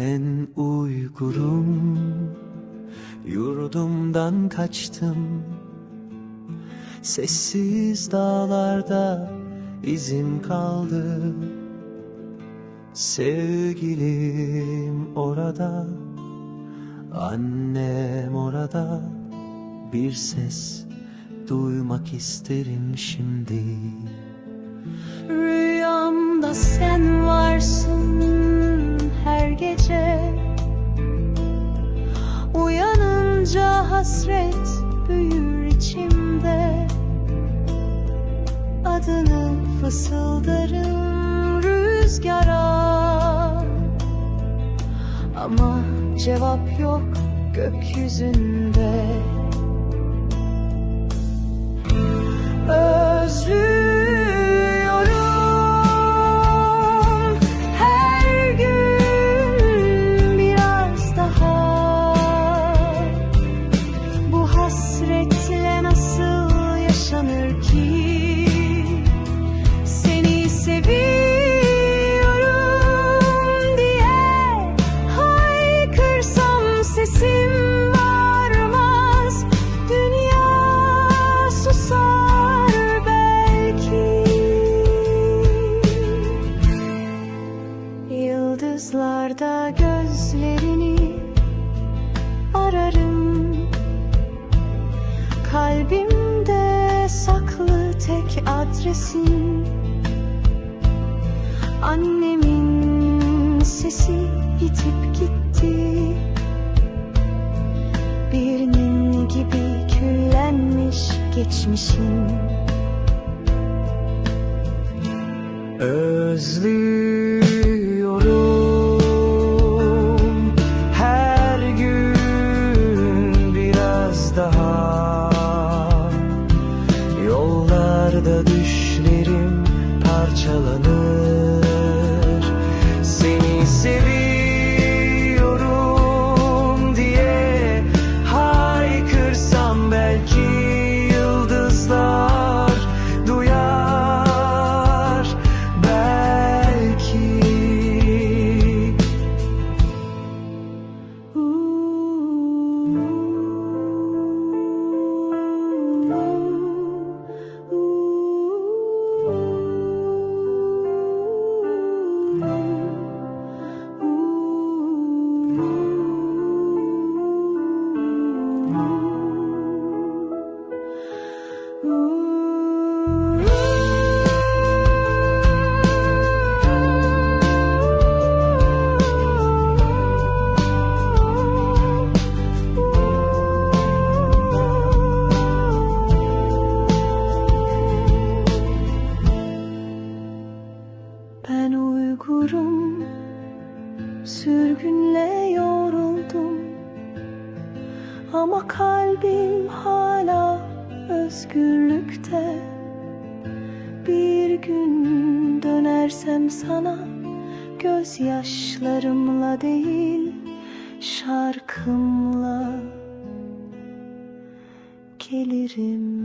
Ben uygurum Yurdumdan kaçtım. Sessiz dağlarda izim kaldı. Sevgilim orada Annem orada. Bir ses duymak isterim şimdi. Rüyamda sen varsın hasret büyür içimde. Adını fısıldarım rüzgara. Ama cevap yok gökyüzünde Yıldızlarda gözlerini ararım. Kalbimde saklı tek adresin Annemin sesi itip gitti. Bir ninni gibi küllenmiş geçmişin Özlüyorum daha. Yollarda düşlerim parçalanır. Seni seviyorum diye haykırsam belki yıldızlar duyar. Belki Ben uygurum, sürgünle yoruldum. Ama kalbim hala özgürlükte Bir gün dönersem sana Gözyaşlarımla değil şarkımla Gelirim